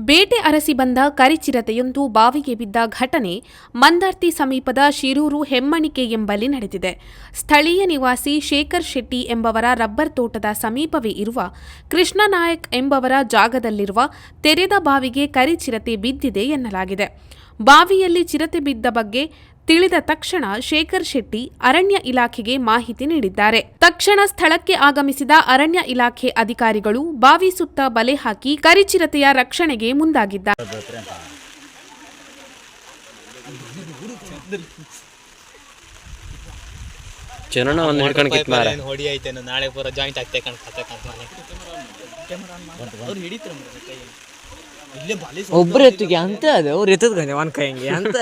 ಬೇಟೆ ಅರಸಿ ಬಂದ ಕರಿಚಿರತೆಯೊಂದು ಬಾವಿಗೆ ಬಿದ್ದ ಘಟನೆ ಮಂದಾರ್ತಿ ಸಮೀಪದ ಶಿರೂರು ಹೆಮ್ಮಣಿಕೆ ಎಂಬಲ್ಲಿ ನಡೆದಿದೆ. ಸ್ಥಳೀಯ ನಿವಾಸಿ ಶೇಖರ್ ಶೆಟ್ಟಿ ಎಂಬವರ ರಬ್ಬರ್ ತೋಟದ ಸಮೀಪವೇ ಇರುವ ಕೃಷ್ಣನಾಯಕ್ ಎಂಬವರ ಜಾಗದಲ್ಲಿರುವ ತೆರೆದ ಬಾವಿಗೆ ಕರಿಚಿರತೆ ಬಿದ್ದಿದೆ ಎನ್ನಲಾಗಿದೆ. ಬಾವಿಯಲ್ಲಿ ಚಿರತೆ ಬಿದ್ದ ಬಗ್ಗೆ ತಿಳಿದ ತಕ್ಷಣ ಶೇಖರ್ ಶೆಟ್ಟಿ ಅರಣ್ಯ ಇಲಾಖೆಗೆ ಮಾಹಿತಿ ನೀಡಿದ್ದಾರೆ. ತಕ್ಷಣ ಸ್ಥಳಕ್ಕೆ ಆಗಮಿಸಿದ ಅರಣ್ಯ ಇಲಾಖೆ ಅಧಿಕಾರಿಗಳು ಬಾವಿ ಸುತ್ತ ಬಲೆ ಹಾಕಿ ಕರಿಚಿರತೆಯ ರಕ್ಷಣೆಗೆ ಮುಂದಾಗಿದ್ದಾರೆ. ಚರಣ ಒಂದು ಹಿಡ್ಕೊಂಡು ಕಿತ್ ಮಾರ ಏನ್ ಹೊಡಿ ಐತೇನು ನಾಳೆ ಪೂರ ಜಾಯಿಂಟ್ ಆಗ್ತೇ ಕಾಣ್ತತೆ ಮನೆ ಒಬ್ರು ಎತ್ತಿಗೆ ಅಂತ ಅದು ಅವ್ರು ಎತ್ತದ ಗಂಜ ಒಂದು ಕೈ ಹಂಗೆ ಅಂತ